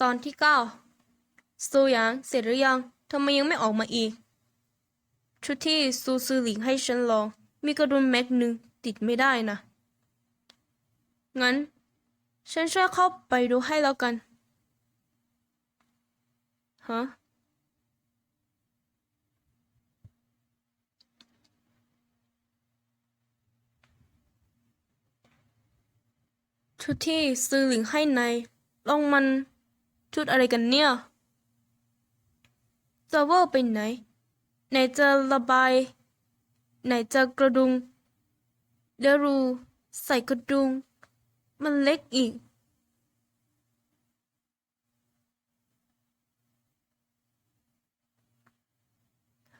ตอนที่เก้าซูหยางเสร็จหรือยังทำไมยังไม่ออกมาอีก ชุดที่ซูซือหลิงให้ฉันลอง มีกระดุมแม็กหนึ่งติดไม่ได้นะ งั้น ฉันช่วยเข้าไปดูให้แล้วกัน ฮะ ชุดที่ซื้อหลิงให้ในายลองมัน ชุดอะไรกันเนี่ยจะเวอร์ไปไหน ไหนจะระบาย ไหนจะกระดุงเดยวรูใส่กระดุง มันเล็กอีก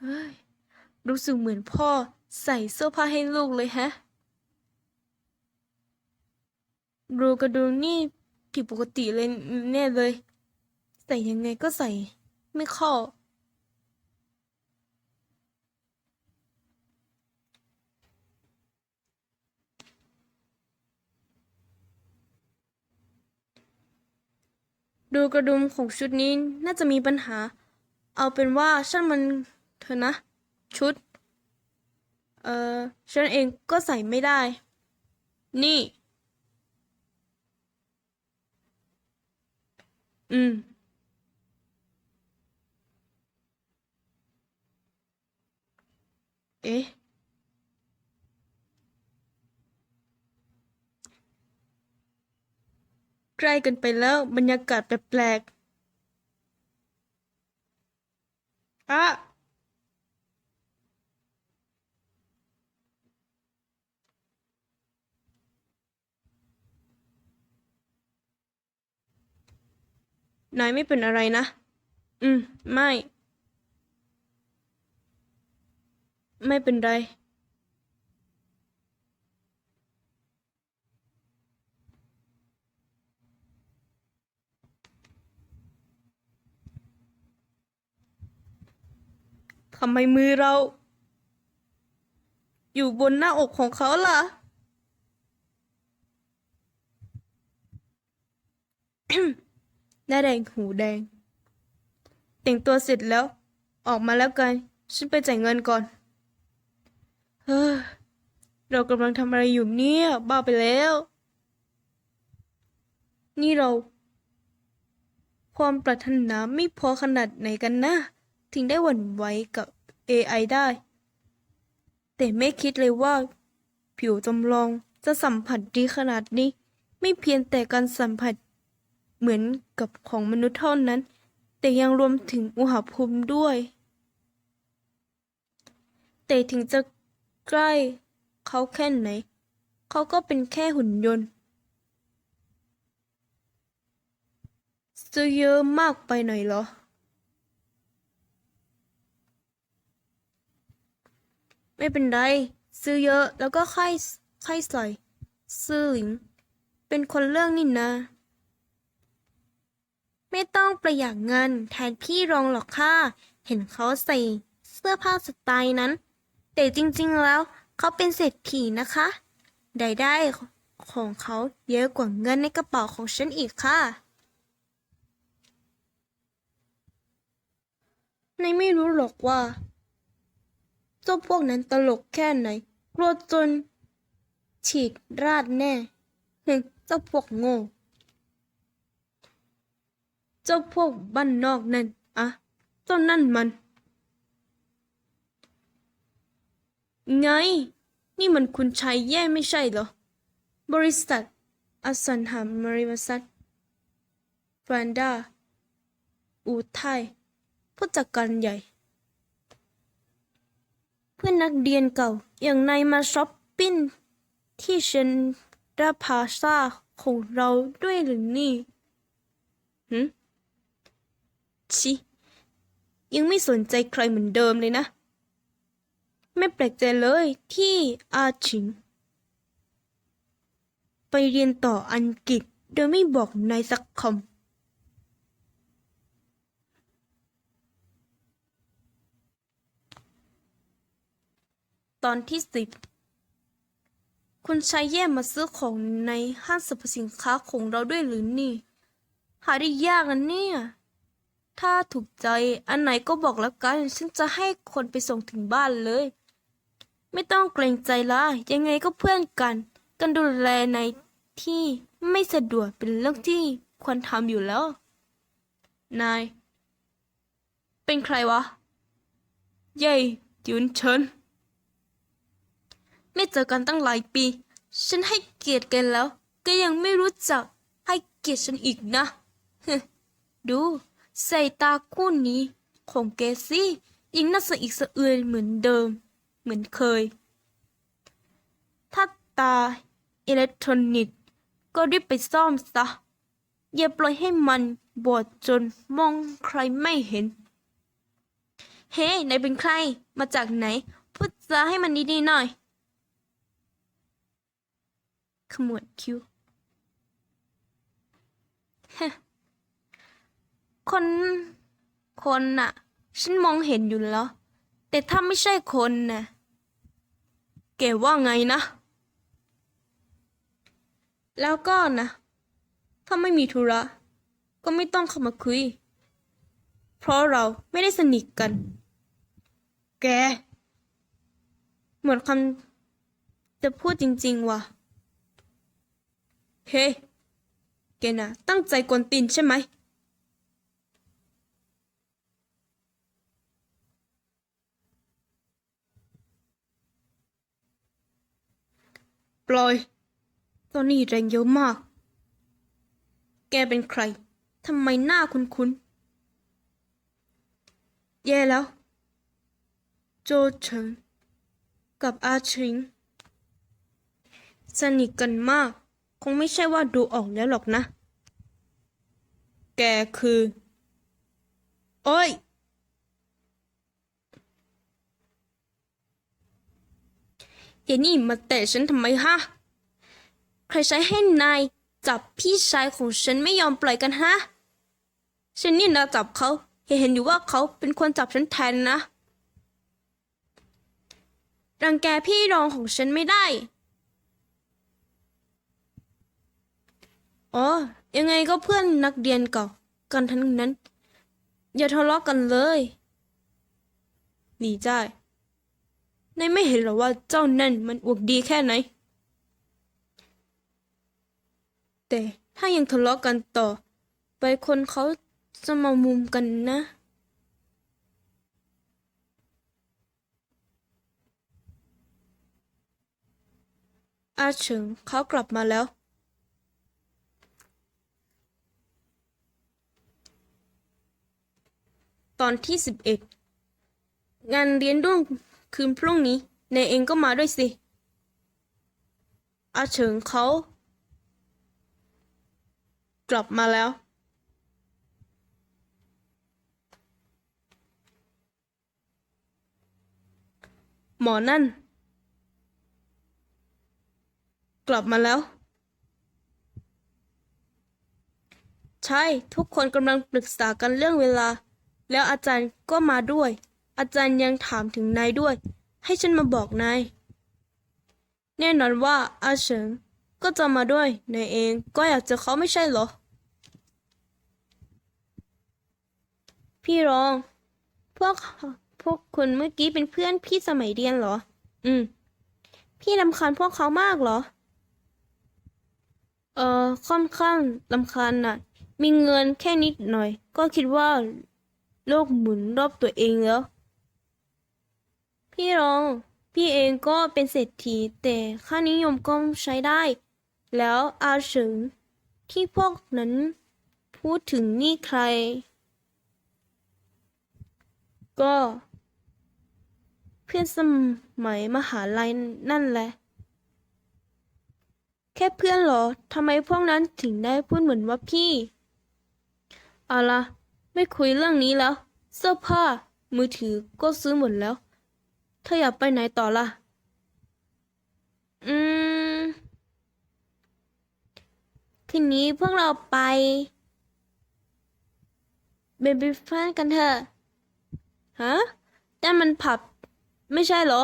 เฮ้ย รู้สึกเหมือนพ่อใส่เสื้อผ้าให้ลูกเลยแฮะ รูกระดุมนี่ผิดปกติเลยแน่เลย ใส่ยังไงก็ใส่ไม่เข้า ดูกระดุมของชุดนี้น่าจะมีปัญหา เอาเป็นว่าช่างมันเถอะนะ ชุด เอ่อฉันเองก็ใส่ไม่ได้ นี่ อืม เอ๊ะ ใกล้กันไปแล้วบรรยากาศแปลกๆอะนายไม่เป็นอะไรนะ อืม ไม่ ไม่เป็นไร ทำไมมือเรา อยู่บนหน้าอกของเขาล่ะ หน้าแดงหูแดง แต่งตัวเสร็จแล้ว ออกมาแล้วกัน ฉันไปจ่ายเงินก่อน เรากำลังทำอะไรอยู่เนี่ย บ้าไปแล้ว นี่เรา ความปรารถนาไม่พอขนาดไหนกันนะ ถึงได้หวั่นไหวกับ AI ได้ แต่ไม่คิดเลยว่า ผิวจำลองจะสัมผัสดีขนาดนี้ ไม่เพียงแต่การสัมผัส เหมือนกับของมนุษย์เท่านั้น แต่ยังรวมถึงอุณหภูมิด้วย แต่ถึงจะใกล้ เขาแค่ไหน เขาก็เป็นแค่หุ่นยนต์ซื้อเยอะมากไปหน่อยเหรอ ไม่เป็นไร ซื้อเยอะแล้วก็ค่อยค่อยใส่ซื้อหลิง เป็นคนเรื่องนี่นะ ไม่ต้องประหยัดเงินแทนพี่รองหรอกค่ะ เห็นเขาใส่เสื้อผ้าสไตล์นั้น แต่จริงๆแล้ว เขาเป็นเศรษฐีนะคะรายได้ของเขาเยอะกว่าเงินในกระเป๋าของฉันอีกค่ะในไม่รู้หรอกว่า เจ้าพวกนั้นตลกแค่ไหน กลัวจน ฉีกราดแน่หึเจ้าพวกโง่ เจ้าพวกบ้านนอกนั่นอะเจ้านั่นมัน ไง นี่มันคุณชายแย่ไม่ใช่เหรอ บริษัท อสังหาริมทรัพย์ฟรนดา อูไทยผู้จัดการใหญ่ เพื่อนนักเรียนเก่าอย่างนายมาช้อปปิ้งที่เชนราพาซาของเราด้วยหรือนี่หืมชิ ยังไม่สนใจใครเหมือนเดิมเลยนะ ไม่แปลกใจเลยที่อาชิง ไปเรียนต่ออังกฤษโดยไม่บอกนายสักคำ ตอนที่สิบคุณชายแย่มาซื้อของในห้างสรรพสินค้าของเราด้วยหรือนี่ หาได้ยากนะเนี่ย ถ้าถูกใจอันไหนก็บอกแล้วกัน ฉันจะให้คนไปส่งถึงบ้านเลย ไม่ต้องเกรงใจละยังไงก็เพื่อนกันกันดูแลในที่ไม่สะดวกเป็นเรื่องที่ควรทำอยู่แล้ว นาย เป็นใครวะ เย่ยุนเฉินไม่เจอกันตั้งหลายปี ฉันให้เกียรติแกแล้ว ก็ยังไม่รู้จักให้เกียรติฉันอีกนะฮึดูใส่ตาคู่นี้ของแกสิยังน่าสะอิกสะเอือนเหมือนเดิม เหมือนเคย ถ้าตาอิเล็กทรอนิกส์ก็รีบไปซ่อมซะ อย่าปล่อยให้มันบอดจนมองใครไม่เห็น เฮ้นายเป็นใคร มาจากไหน พูดจาให้มันดีๆหน่อย ขมวดคิ้วคน คนน่ะ ฉันมองเห็นอยู่แล้ว แต่ถ้าไม่ใช่คนน่ะ แกว่าไงนะ แล้วก็นะ ถ้าไม่มีธุระ ก็ไม่ต้องเข้ามาคุย เพราะเราไม่ได้สนิทกัน แก เหมือนคำจะพูดจริง ๆ ว่ะ เฮ้ แกนะตั้งใจกวนตีนใช่ไหม ปล่อย ตอนนี้แรงเยอะมาก แกเป็นใคร ทำไมหน้าคุ้นๆ แย่แล้ว โจเฉิง กับอาชิง สนิทกันมาก คงไม่ใช่ว่าดูออกแล้วหรอกนะ แกคือ โอ้ย เยนี่มาเตะฉันทำไมฮะ ใครใช้ให้นายจับพี่ชายของฉันไม่ยอมปล่อยกันฮะ ฉันนี่นะจับเขาเห็นอยู่ว่าเขาเป็นคนจับฉันแทนนะ รังแกพี่รองของฉันไม่ได้ อ๋อ ยังไงก็เพื่อนนักเรียนเก่ากันทั้งนั้น อย่าทะเลาะกันเลย หนีใจ นายไม่เห็นหรอว่าเจ้านั่นมันอวกดีแค่ไหน แต่ถ้ายังทะเลาะกันต่อ ไปคนเขาจะมามุมกันนะ อาเฉิงเขากลับมาแล้ว ตอนที่สิบเอ็ดงานเรียนรุ่ง คืนพรุ่งนี้นายเองก็มาด้วยสิอาเฉิงเขา กลับมาแล้ว หมอนั่น กลับมาแล้ว ใช่ทุกคนกำลังปรึกษากันเรื่องเวลา แล้วอาจารย์ก็มาด้วย อาจารย์ยังถามถึงนายด้วย ให้ฉันมาบอกนาย แน่นอนว่าอาเฉิงก็จะมาด้วยนายเองก็อยากเจอเขาไม่ใช่เหรอ พี่รอง พวกพวกคุณเมื่อกี้เป็นเพื่อนพี่สมัยเรียนเหรอ อืม พี่รำคาญพวกเขามากเหรอ เออค่อนข้างรำคาญน่ะ มีเงินแค่นิดหน่อย ก็คิดว่า โลกหมุนรอบตัวเองแล้ว พี่รอง พี่เองก็เป็นเศรษฐีแต่ค่านิยมก็ใช้ได้ แล้วอาเฉิงที่พวกนั้นพูดถึงนี่ใคร ก็ เพื่อนสมัยมหาลัยนั่นแหละ แค่เพื่อนเหรอทำไมพวกนั้นถึงได้พูดเหมือนว่าพี่เอาละไม่คุยเรื่องนี้แล้ว เสื้อผ้ามือถือก็ซื้อหมดแล้ว เธออยากไปไหนต่อล่ะ อืม คืนนี้พวกเราไปเบบี้ฟันกันเถอะ ฮะ แต่มันผับไม่ใช่เหรอ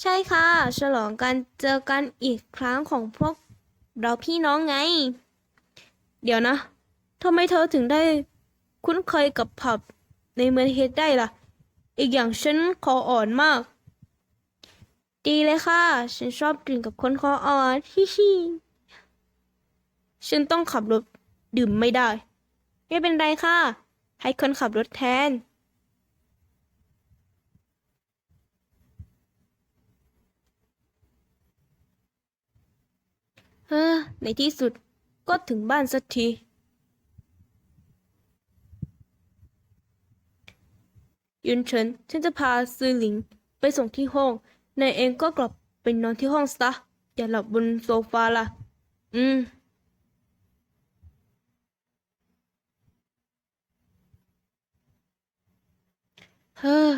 ใช่ค่ะ ฉลองการเจอกันอีกครั้งของพวกเราพี่น้องไง เดี๋ยวนะทำไมเธอถึงได้คุ้นเคยกับผับในเมืองเฮดได้ล่ะ อีกอย่างฉันคออ่อนมาก ดีเลยค่ะ ฉันชอบดื่มกับคนคออ่อนฮิฮิฉันต้องขับรถดื่มไม่ได้ ไม่เป็นไรค่ะ ให้คนขับรถแทน เฮ้อในที่สุดก็ถึงบ้านสักที ยุนเฉินฉันจะพาซือหลิงไปส่งที่ห้อง นายเองก็กลับไปนอนที่ห้องซะ อย่าหลับบนโซฟาล่ะ อืม เฮ้อ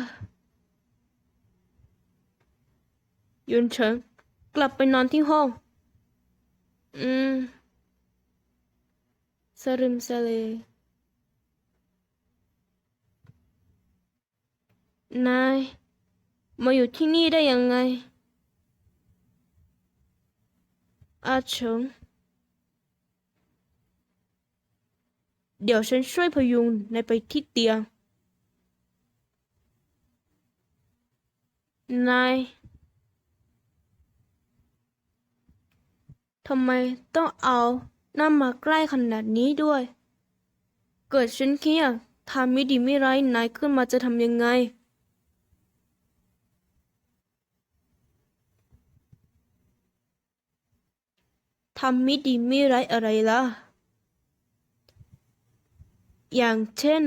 ยุนเฉินกลับไปนอนที่ห้อง อืม สรึมสเล นาย มาอยู่ที่นี่ได้ยังไง อาเฉิง เดี๋ยวฉันช่วยพยุงนายไปที่เตียง นาย ทำไมต้องเอาหน้ามาใกล้ขนาดนี้ด้วย เกิดฉันเครียดทำไม่ดีไม่ร้ายนายขึ้นมาจะทำยังไง ทำไม่ดีไม่ร้ายอะไรล่ะ อย่างเช่น